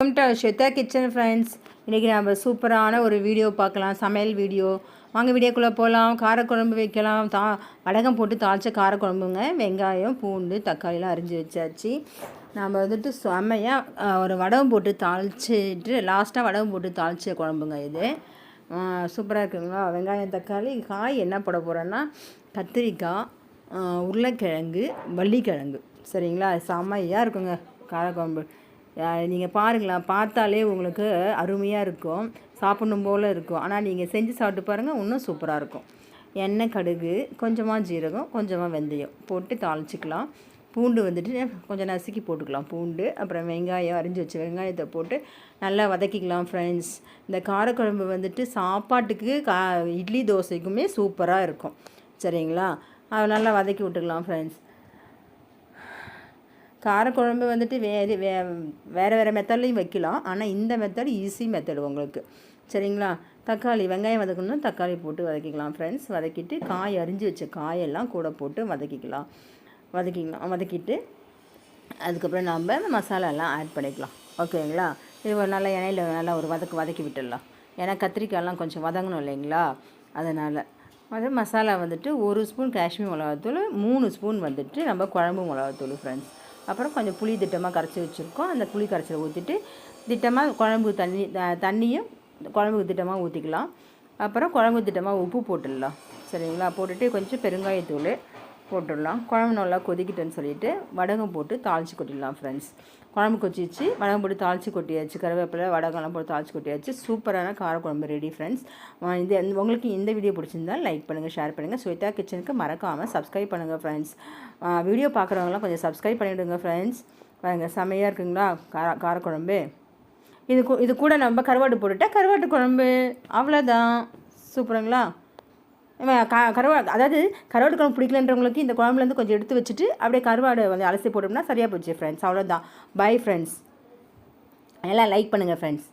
Welcome to Shweta kitchen friends இன்றைக்கி நம்ம சூப்பரான ஒரு வீடியோ பார்க்கலாம். சமையல் வீடியோ. வாங்க வீடியோக்குள்ளே போகலாம் காரக்குழம்பு வைக்கலாம். தா வடகம் போட்டு தாளித்த காரக்குழம்புங்க. வெங்காயம் பூண்டு தக்காளிலாம் அரிஞ்சு வச்சாச்சு. நம்ம வந்துட்டு செம்மையாக ஒரு வடகம் போட்டு தாளிச்சிட்டு லாஸ்ட்டாக வடகம் போட்டு தாளித்த குழம்புங்க இது. சூப்பராக இருக்குங்களா? வெங்காயம் தக்காளி. காய் என்ன போட போகிறேன்னா கத்திரிக்காய் உருளைக்கிழங்கு வள்ளிக்கிழங்கு. சரிங்களா? செம்மையாக இருக்குங்க காரக்குழம்பு. நீங்கள் பாருங்களேன் பார்த்தாலே உங்களுக்கு அருமையாக இருக்கும். சாப்பிடணும் போல் இருக்கும். ஆனால் நீங்கள் செஞ்சு சாப்பிட்டு பாருங்கள் இன்னும் சூப்பராக இருக்கும். எண்ணெய் கடுகு கொஞ்சமாக ஜீரகம் கொஞ்சமாக வெந்தயம் போட்டு தாளிச்சிக்கலாம். பூண்டு வந்துட்டு கொஞ்சம் நசுக்கி போட்டுக்கலாம். பூண்டு அப்புறம் வெங்காயம் அரிஞ்சு வச்ச வெங்காயத்தை போட்டு நல்லா வதக்கிக்கலாம் ஃப்ரெண்ட்ஸ் இந்த காரக்குழம்பு வந்துட்டு சாப்பாட்டுக்கு கா இட்லி தோசைக்குமே சூப்பராக இருக்கும். சரிங்களா? அதை நல்லா வதக்கி விட்டுக்கலாம் ஃப்ரெண்ட்ஸ் காரக்குழம்பு வந்துட்டு வேறு வே வேறு வேறு மெத்தட்லையும் வைக்கலாம். ஆனால் இந்த மெத்தட் ஈஸி மெத்தடு உங்களுக்கு. சரிங்களா? தக்காளி வெங்காயம் வதக்கணும்னா தக்காளி போட்டு வதக்கிக்கலாம் ஃப்ரெண்ட்ஸ் வதக்கிட்டு காய் அரிஞ்சு வச்ச காயெல்லாம் கூட போட்டு வதக்கிக்கலாம். வதக்கிக்கலாம் வதக்கிட்டு அதுக்கப்புறம் நம்ம மசாலாலாம் ஆட் பண்ணிக்கலாம். ஓகேங்களா? இது ஒரு நல்ல எண்ணெயில் நல்லா ஒரு வதக்கு வதக்கி விட்டுடலாம். ஏன்னா கத்திரிக்காயெல்லாம் கொஞ்சம் வதங்கணும் இல்லைங்களா? அதனால் அது மசாலா வந்துட்டு ஒரு ஸ்பூன் காஷ்மீர் மிளகாத்தூள் மூணு ஸ்பூன் வந்துட்டு நம்ம குழம்பு மிளகாத்தூள் ஃப்ரெண்ட்ஸ் அப்புறம் கொஞ்சம் புளி திட்டமாக கரைச்சி வச்சுருக்கோம். அந்த புளி கரைச்சலை ஊற்றிட்டு திட்டமாக குழம்பு தண்ணி தண்ணியும் குழம்புக்கு திட்டமாக ஊற்றிக்கலாம் அப்புறம் குழம்பு திட்டமாக உப்பு போட்டுடலாம். சரிங்களா? போட்டுட்டு கொஞ்சம் பெருங்காயத்தூள் போட்டுடலாம். குழம்பு நல்லா கொதிக்கிட்டேன்னு சொல்லிட்டு வடகம் போட்டு தாளித்து கொட்டிடலாம் ஃப்ரெண்ட்ஸ் குழம்பு கொச்சிச்சு வடகம் போட்டு தாளித்து கொட்டியாச்சு. கருவேப்பிலை வடகம்லாம் போட்டு தாளித்து கொட்டியாச்சு. சூப்பரான காரக்குழம்பு ரெடி ஃப்ரெண்ட்ஸ் இது உங்களுக்கு இந்த வீடியோ பிடிச்சிருந்தால் லைக் பண்ணுங்கள் ஷேர் பண்ணுங்கள் ஸ்வேதா கிச்சனுக்கு மறக்காமல் சப்ஸ்கிரைப் பண்ணுங்கள் ஃப்ரெண்ட்ஸ் வீடியோ பார்க்குறவங்களாம் கொஞ்சம் சப்ஸ்கிரைப் பண்ணிவிடுங்க ஃப்ரெண்ட்ஸ் பாருங்க செமையாக இருக்குங்களா கார காரக்குழம்பு இது கூ- இது கூட நம்ம கருவாட்டு போட்டுட்டால் கருவாட்டு குழம்பு. அவ்வளோதான் சூப்பருங்களா? க கருவாடு அதாவது கருவாடு குழம்பு பிடிக்கலன்றவங்களுக்கு இந்த குழம்புலேருந்து கொஞ்சம் எடுத்து வச்சுட்டு அப்படியே கருவாடு வந்து அலசி போட்டோம்னா சரியாக போச்சு ஃப்ரெண்ட்ஸ் அவ்வளோதான் பை ஃப்ரெண்ட்ஸ் எல்லாம் லைக் பண்ணுங்கள் ஃப்ரெண்ட்ஸ்